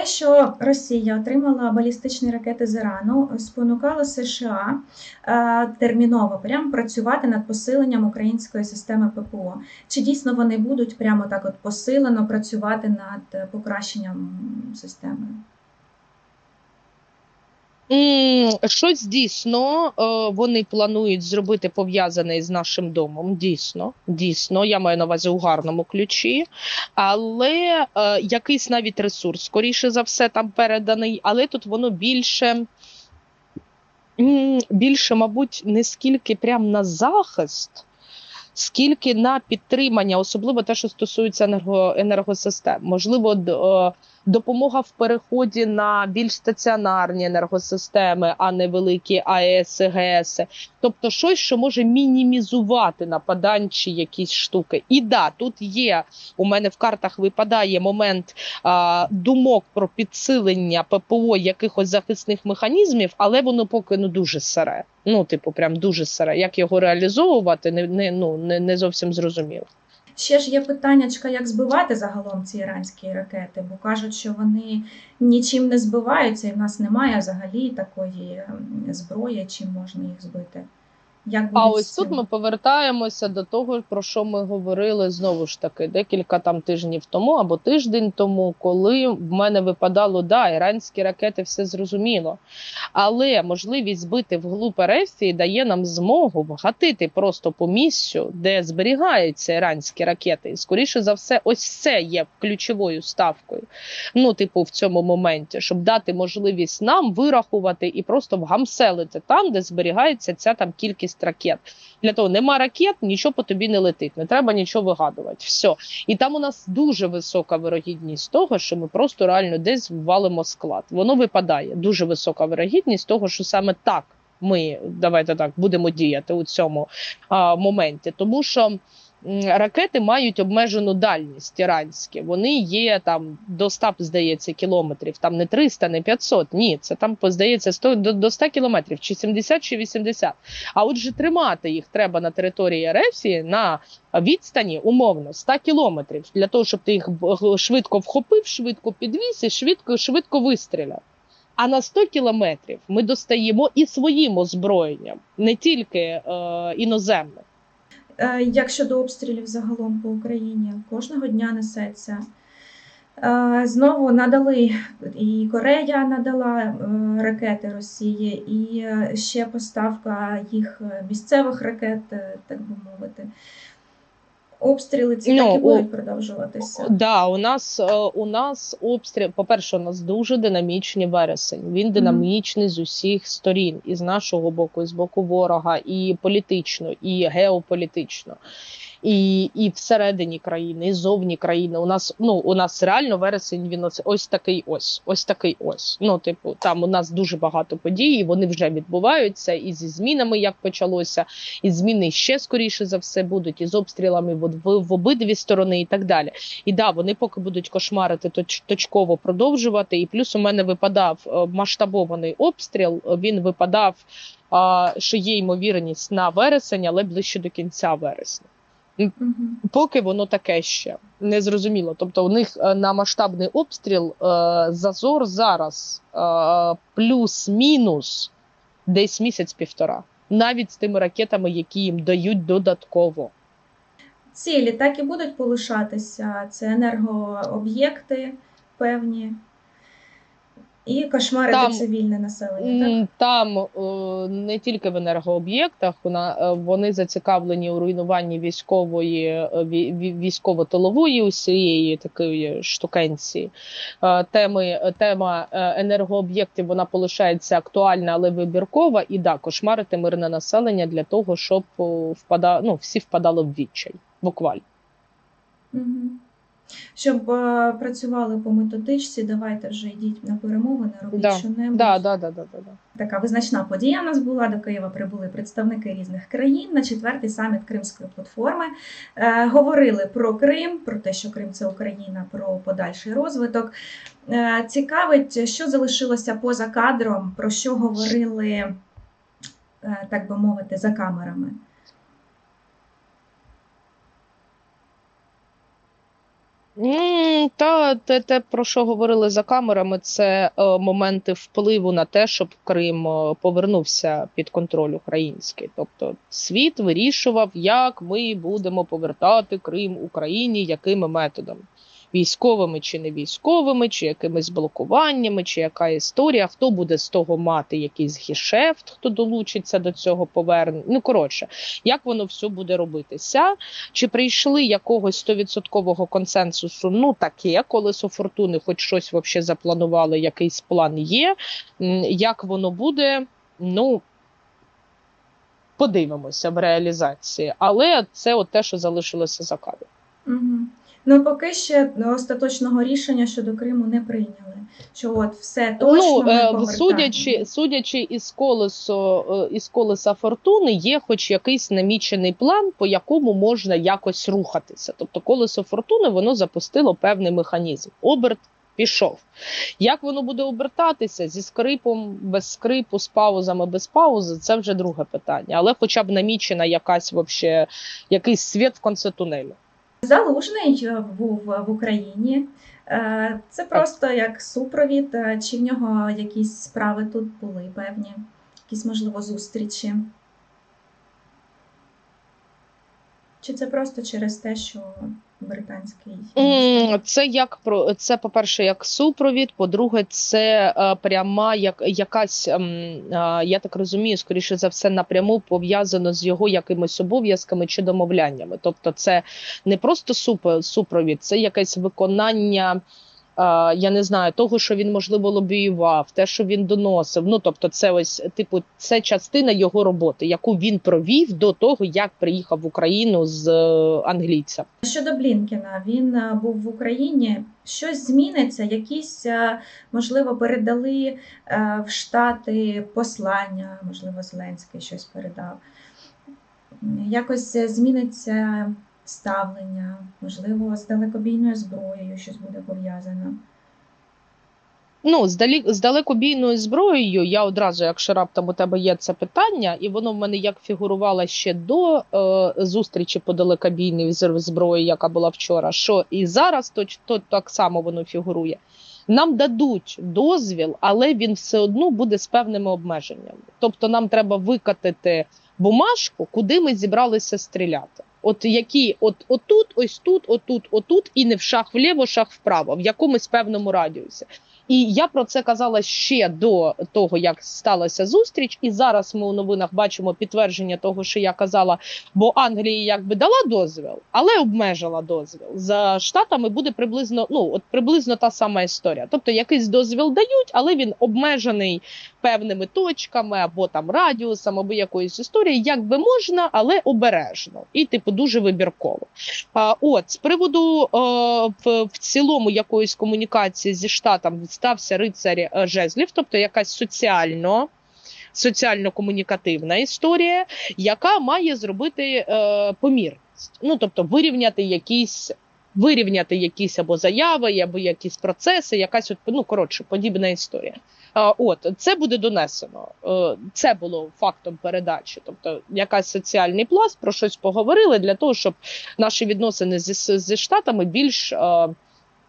те, що Росія отримала балістичні ракети з Ірану, спонукало США е, терміново прямо працювати над посиленням української системи ППО. Чи дійсно вони будуть прямо так от посилено працювати над покращенням системи? Щось дійсно е, вони планують зробити пов'язане з нашим домом. Дійсно, дійсно, я маю на увазі у гарному ключі, але е, якийсь навіть ресурс, скоріше за все, там переданий, але тут воно більше. Більше, мабуть, не скільки прям на захист, скільки на підтримання, особливо те, що стосується енерго, енергосистем. Можливо, е, допомога в переході на більш стаціонарні енергосистеми, а не великі АЕС, і ГЕС. Тобто щось, що може мінімізувати нападань чи якісь штуки. І да, тут є у мене в картах випадає момент а, думок про підсилення ППО якихось захисних механізмів, але воно поки ну дуже сире. Ну, типу, прям дуже сире. Як його реалізовувати, не, не, ну, не, не зовсім зрозуміло. Ще ж є питаннячка, як збивати загалом ці іранські ракети, бо кажуть, що вони нічим не збиваються, і в нас немає взагалі такої ем, зброї, чим можна їх збити. Як А ось тут ми повертаємося до того, про що ми говорили знову ж таки декілька там тижнів тому або тиждень тому, коли в мене випадало да, іранські ракети, все зрозуміло. Але можливість збити вглуб Ерефії дає нам змогу вгатити просто по місцю, де зберігаються іранські ракети. І скоріше за все, ось це є ключовою ставкою. Ну, типу, в цьому моменті, щоб дати можливість нам вирахувати і просто вгамселити там, де зберігається ця там кількість ракет. Для того нема ракет, нічого по тобі не летить, не треба нічого вигадувати. Все. І там у нас дуже висока вирогідність того, що ми просто реально десь ввалимо склад. Воно випадає. Дуже висока вирогідність того, що саме так ми давайте так будемо діяти у цьому а, моменті, тому що. Ракети мають обмежену дальність іранські. Вони є там до 100, здається, кілометрів. Там не 300, не 500, Ні, це там здається 100, до, до 100 кілометрів, чи 70, чи 80. А отже, тримати їх треба на території Ерефії на відстані умовно 100 кілометрів для того, щоб ти їх швидко вхопив, швидко підвіз і швидко, швидко вистріляв. А на 100 кілометрів ми достаємо і своїм озброєнням, не тільки е, іноземним. Е, Як щодо обстрілів загалом по Україні, кожного дня несеться. Е, Знову надали і Корея надала е, ракети Росії, і ще поставка їх місцевих ракет, так би мовити. Обстріли ці Ну, так і будуть продовжуватися. Да, у нас е, у нас обстріл. По-перше, у нас дуже динамічний вересень. Він динамічний з усіх сторін, і з нашого боку, і з боку ворога, і політично, і геополітично. І, і всередині країни, і зовні країни. У нас ну у нас реально вересень. Він ось, ось такий ось, ось такий ось. Ну, типу, там у нас дуже багато подій. і Вони вже відбуваються і зі змінами, як почалося, і зміни ще скоріше за все будуть, і з обстрілами в, в, в обидві сторони, і так далі. І да, вони поки будуть кошмарити точ, точково продовжувати. І плюс у мене випадав е, масштабований обстріл. Він випадав, а, що є ймовірність на вересень, але ближче до кінця вересня. Поки воно таке ще не зрозуміло. Тобто, у них е, на масштабний обстріл е, зазор зараз е, плюс-мінус десь місяць-півтора, навіть з тими ракетами, які їм дають додатково. Цілі так і будуть полишатися. Це енергооб'єкти певні і кошмари Там, цивільне населення. Так? Там е, не тільки в енергооб'єктах, вона е, вони зацікавлені у руйнуванні військової е, ві- ві- військово-тилової усієї такої штукенції. Е, Теми тема енергооб'єктів вона полишається актуальна, але вибіркова. І да, кошмарити мирне населення для того, щоб о, впада, ну, всі впадали в відчай. Буквально. Мгм. Щоб е, працювали по методичці, давайте вже йдіть на перемовини, робіть Да, що-небудь. Да, да, да, да, да, да. Така визначна подія у нас була. До Києва прибули представники різних країн на четвертий саміт Кримської платформи. Е, говорили про Крим, про те, що Крим це Україна, про подальший розвиток. Е, цікавить, що залишилося поза кадром, про що говорили, е, так би мовити, за камерами. М, Та те, те, про що говорили за камерами, це е, моменти впливу на те, щоб Крим е, повернувся під контроль український. Тобто світ вирішував, як ми будемо повертати Крим Україні, якими методами. Військовими чи не військовими, чи якимись блокуваннями, чи яка історія, хто буде з того мати якийсь гешефт, хто долучиться до цього повернення. Ну коротше, як воно все буде робитися? Чи прийшли якогось стовідсоткового консенсусу? Ну таке, колесо фортуни, хоч щось вообще запланували, якийсь план є. Як воно буде? Ну подивимося в реалізації, але це от те, що залишилося за кадром. Угу. Ну, поки ще остаточного рішення щодо Криму не прийняли. Що от все точно ну, ми е, судячи, судячи із колесо е, із колеса фортуни, є хоч якийсь намічений план, по якому можна якось рухатися. Тобто, колесо фортуни воно запустило певний механізм. Оберт пішов. Як воно буде обертатися зі скрипом, без скрипу, з паузами, без паузи, це вже друге питання. Але хоча б намічена якась вообще, якийсь світ в конце тунелю. Залужний е, був в Україні. Е, Це просто як супровід. Е, Чи в нього якісь справи тут були певні, якісь можливо зустрічі? Чи це просто через те, що британський Це як про це, по-перше, як супровід. По-друге, це е, пряма як якась, ем, е, я так розумію, скоріше за все, напряму пов'язано з його якимись обов'язками чи домовляннями. Тобто, це не просто суп- супровід, це якесь виконання. Е, Я не знаю того, що він можливо лобіював, те, що він доносив. Ну тобто, це ось типу, це частина його роботи, яку він провів до того, як приїхав в Україну з е, англійцем. Щодо Блінкена, він е, був в Україні. Щось зміниться, якісь, можливо, передали в Штати послання, можливо, Зеленський щось передав. Якось зміниться ставлення, можливо, з далекобійною зброєю щось буде пов'язано. Ну, з, далі, з далекобійною зброєю, я одразу, якщо раптом у тебе є це питання, і воно в мене як фігурувало ще до е, зустрічі по далекобійній зброї, яка була вчора, що і зараз то, то так само воно фігурує. Нам дадуть дозвіл, але він все одно буде з певними обмеженнями. Тобто нам треба викатити бумажку, куди ми зібралися стріляти. От які, от отут, ось тут, отут, отут, і не в шах вліво, шах вправо, в якомусь певному радіусі. І я про це казала ще до того, як сталася зустріч. І зараз ми у новинах бачимо підтвердження того, що я казала. Бо Англія якби дала дозвіл, але обмежила дозвіл. За штатами буде приблизно ну от приблизно та сама історія. Тобто якийсь дозвіл дають, але він обмежений певними точками або там радіусом, або якоюсь історією, як би можна, але обережно і типу дуже вибірково. А, От з приводу е, в, в цілому якоїсь комунікації зі штатом стався рицар е, жезлів, тобто якась соціально. Соціально-комунікативна історія, яка має зробити е, помірність, ну тобто вирівняти якісь, вирівняти якісь або заяви, або якісь процеси, якась от, ну коротше, подібна історія. А, От це буде донесено. Е, Це було фактом передачі, тобто якась соціальний пласт про щось поговорили для того, щоб наші відносини зі, зі штатами більш. е,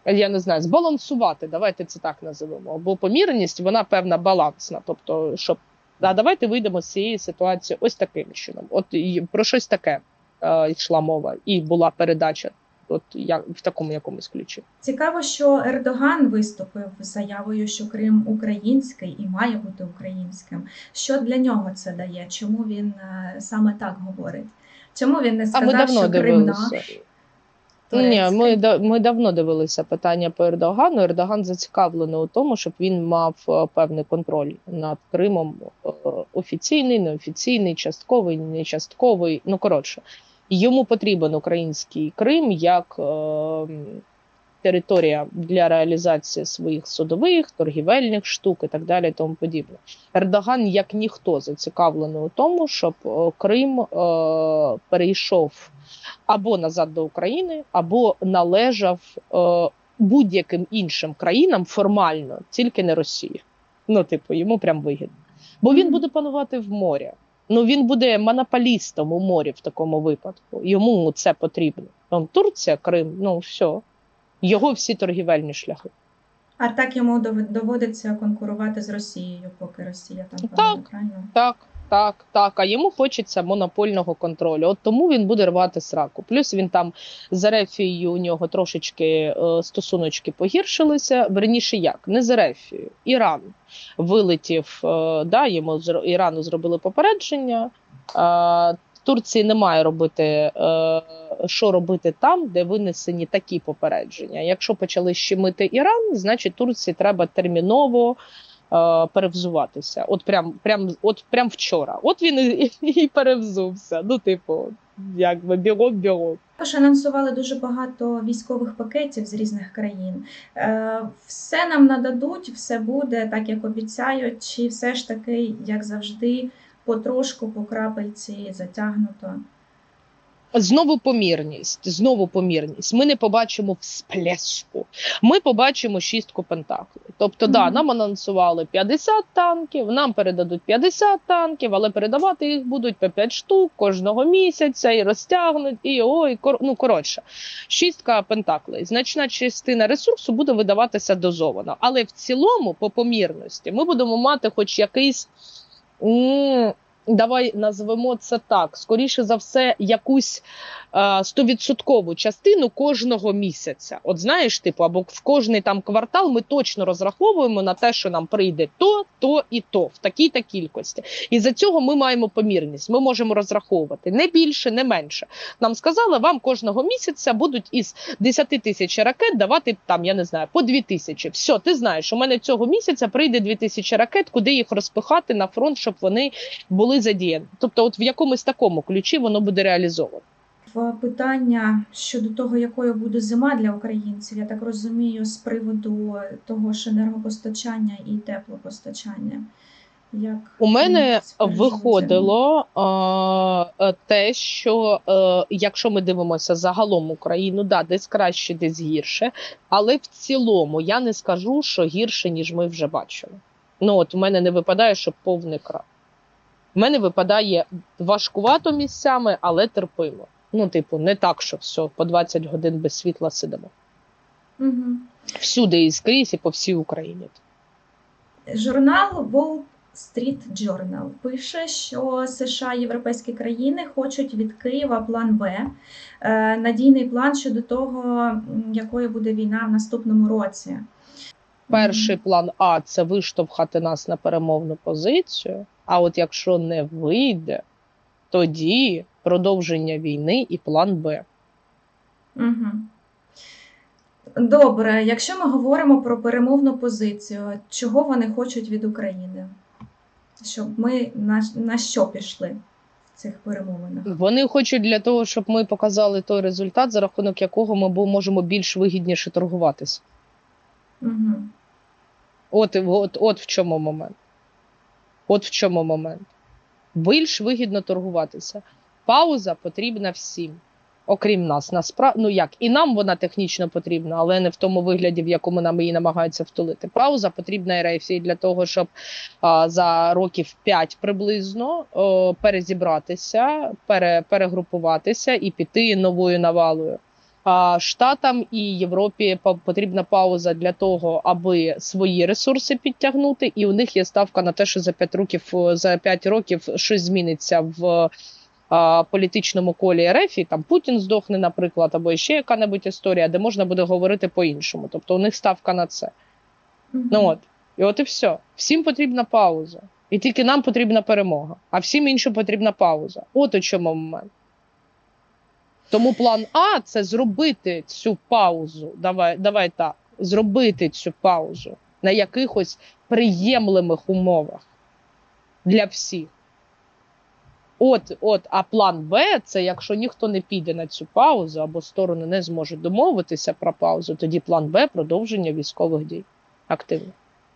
Я не знаю, збалансувати, давайте це так називемо. Бо помірність вона певна балансна. Тобто, щоб а давайте вийдемо з цієї ситуації ось таким чином. От і про щось таке е, йшла мова, і була передача, от як в такому якомусь ключі. Цікаво, що Ердоган виступив з заявою, що Крим український і має бути українським. Що для нього це дає? Чому він е, саме так говорить? Чому він не сказав, що Крим наш? Ні, ми, ми давно дивилися питання по Ердогану. Ердоган зацікавлений у тому, щоб він мав е, певний контроль над Кримом е, офіційний, неофіційний, частковий, не частковий. Ну коротше, йому потрібен український Крим як е, м, територія для реалізації своїх судових, торгівельних штук і так далі. і Тому подібне. Ердоган, як ніхто, зацікавлений у тому, щоб е, Крим е, перейшов або назад до України, або належав е, будь-яким іншим країнам формально, тільки не Росії. Ну, типу, йому прям вигідно. Бо він буде панувати в морі. Ну він буде монополістом у морі в такому випадку. Йому це потрібно. Там Турція, Крим, ну все. Його всі торгівельні шляхи. А так йому доводиться конкурувати з Росією, поки Росія там Так. правильно? Так, так, так. А йому хочеться монопольного контролю. От тому він буде рвати сраку. Плюс він там з Ерефією у нього трошечки е, стосуночки погіршилися. Верніше як не з Ерефією. Іран вилетів. Е, да, йому з Ірану зробили попередження. Е, Турції немає робити, е, що робити там, де винесені такі попередження. Якщо почали щемити Іран, значить Турції треба терміново е, перевзуватися. От прям, прям, от прям вчора. От він і, і перевзувся. Ну, типу, якби бігом бігом. Також анонсували дуже багато військових пакетів з різних країн. Е, Все нам нададуть, все буде так, як обіцяють, чи все ж таки, як завжди, потрошку по крапельці затягнуто. Знову помірність, знову помірність. Ми не побачимо всплеску. Ми побачимо шістку пентаклей. Тобто, да, нам анонсували 50 танків, нам передадуть 50 танків, але передавати їх будуть по 5 штук кожного місяця і розтягнуть, і ой, кор... ну коротше, шістка пентаклей. Значна частина ресурсу буде видаватися дозовано. Але в цілому, по помірності, ми будемо мати хоч якийсь. 嗯 Давай назвемо це так. Скоріше за все, якусь е, стовідсоткову частину кожного місяця. От знаєш, типу, або в кожний там квартал ми точно розраховуємо на те, що нам прийде то, то і то в такій-то кількості. І за цього ми маємо помірність. Ми можемо розраховувати не більше, не менше. Нам сказали, вам кожного місяця будуть із 10 тисяч ракет давати там, я не знаю, по 2 тисячі. Все, ти знаєш, у мене цього місяця прийде 2 тисячі ракет, куди їх розпихати на фронт, щоб вони були задіяні. Тобто, от в якомусь такому ключі воно буде реалізовано. В питання щодо того, якою буде зима для українців, я так розумію, з приводу того ж енергопостачання і теплопостачання. Як У мене виходило е, те, що е, якщо ми дивимося загалом Україну, да, десь краще, десь гірше. Але в цілому я не скажу, що гірше, ніж ми вже бачили. Ну от у мене не випадає, що повний крах. У мене випадає важкувато місцями, але терпимо. Ну, типу, не так, що все, по 20 годин без світла сидимо. Мгм. Всюди і скрізь, і по всій Україні. Журнал Wall Street Journal пише, що США і європейські країни хочуть від Києва план Б, е, надійний план щодо того, якою буде війна в наступному році. Перший план А це виштовхати нас на перемовну позицію. А от якщо не вийде, тоді продовження війни і план Б. Угу. Добре, якщо ми говоримо про перемовну позицію, чого вони хочуть від України? Щоб ми на, на що пішли в цих перемовинах? Вони хочуть для того, щоб ми показали той результат, за рахунок якого ми можемо більш вигідніше торгуватися. Угу. От, от, от в чому момент. От в чому момент. Більш вигідно торгуватися. Пауза потрібна всім, окрім нас. Насправ... Ну як, і нам вона технічно потрібна, але не в тому вигляді, в якому нам її намагаються втулити. Пауза потрібна РФ для того, щоб а, за років 5 приблизно о, перезібратися, пере, перегрупуватися і піти новою навалою. Штатам і Європі потрібна пауза для того, аби свої ресурси підтягнути, і у них є ставка на те, що за 5 років за 5 років щось зміниться в політичному колі РФ, і там Путін здохне, наприклад, або ще яка-небудь історія, де можна буде говорити по-іншому. Тобто у них ставка на це. Угу. Ну от і от і все. Всім потрібна пауза, і тільки нам потрібна перемога, а всім іншим потрібна пауза. От у чому момент. Тому план А це зробити цю паузу. Давай, давай так, зробити цю паузу на якихось приємлемих умовах для всіх. От, от, а план Б це якщо ніхто не піде на цю паузу або сторони не зможуть домовитися про паузу, тоді план Б продовження військових дій активно.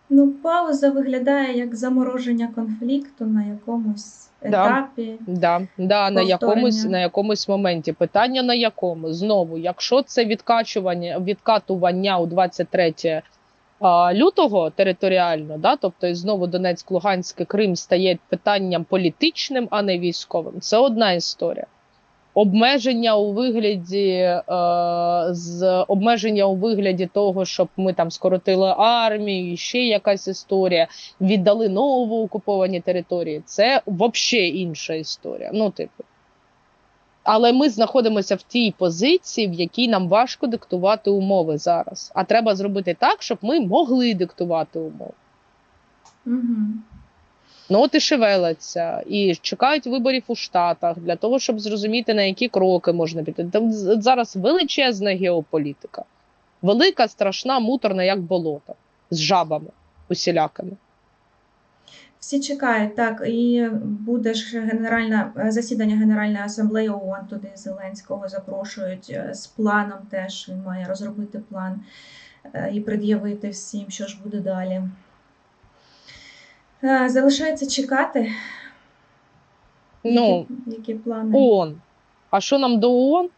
Ну, пауза виглядає як замороження конфлікту на якомусь етапі. Да, да, на якомусь, на якомусь моменті. Питання на якому? Знову, якщо це відкачування, відкатування у 23 а, лютого територіально, да, тобто і знову Донецьк, Луганськ, Крим стає питанням політичним, а не військовим. Це одна історія. Обмеження у вигляді е, з обмеження у вигляді того, щоб ми там скоротили армію, ще якась історія, віддали нову окуповані території. Це взагалі інша історія. Ну, типу. Але ми знаходимося в тій позиції, в якій нам важко диктувати умови зараз. А треба зробити так, щоб ми могли диктувати умови. Угу. Ну от і шевеляться, і чекають виборів у Штатах для того, щоб зрозуміти, на які кроки можна піти. Там зараз величезна геополітика, велика, страшна, муторна, як болото, з жабами усілякими. Всі чекають, так, і буде ж генеральне засідання Генеральної асамблеї ООН, туди Зеленського запрошують е, з планом теж. Він має розробити план е, і пред'явити всім, що ж буде далі. Залишається чекати, Ну, які, які плани. ООН. А що нам до ООН?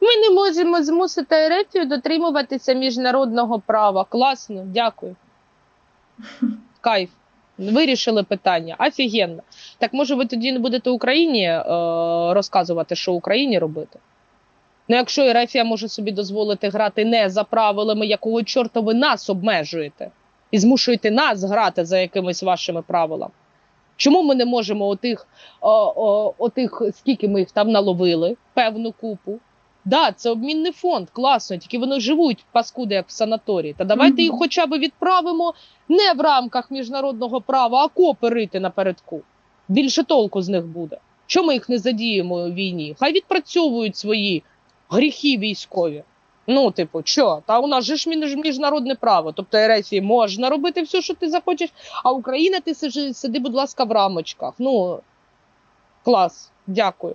Ми не можемо змусити Ерефію дотримуватися міжнародного права. Класно, дякую. Кайф. Вирішили питання. Офігенно. Так може ви тоді не будете Україні е, розказувати, що Україні робити? Ну, якщо Ерефія може собі дозволити грати не за правилами, якого чорта ви нас обмежуєте і змушуєте нас грати за якимись вашими правилами. Чому ми не можемо отих, о, о, отих скільки ми їх там наловили, певну купу? Да, це обмінний фонд, класно, тільки вони живуть паскуди, як в санаторії. Та давайте їх хоча б відправимо не в рамках міжнародного права, а копи рити напередку. Більше толку з них буде. Чому ми їх не задіємо у війні? Хай відпрацьовують свої гріхи військові. Ну, типу, що? Та у нас же ж між- міжнародне право. Тобто РФ можна робити все, що ти захочеш, а Україна, ти сиди, сиди, будь ласка, в рамочках. Ну, клас, дякую.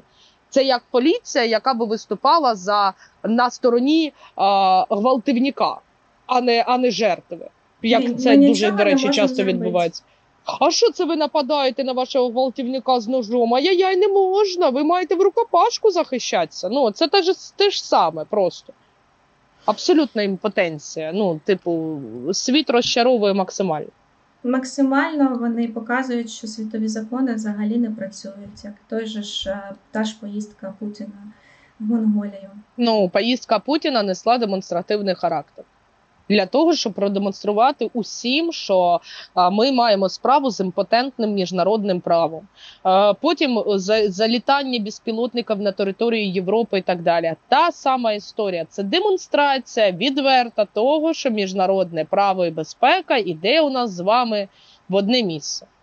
Це як поліція, яка би виступала за на стороні а, гвалтівника, а не, а не жертви. Як ми це нічого дуже, до речі, часто зробити. відбувається. А що це ви нападаєте на вашого гвалтівника з ножом? Ай-яй, не можна. Ви маєте в рукопашку захищатися. Ну, це те ж, те ж саме просто. Абсолютна імпотенція. Ну, типу, світ розчаровує максимально. Максимально вони показують, що світові закони взагалі не працюють, як той же ж е, та ж поїздка Путіна в Монголію. Ну, поїздка Путіна несла демонстративний характер. Для того, щоб продемонструвати усім, що ми маємо справу з імпотентним міжнародним правом. Потім за, залітання безпілотників на територію Європи і так далі. Та сама історія. Це демонстрація відверта того, що міжнародне право і безпека іде у нас з вами в одне місце.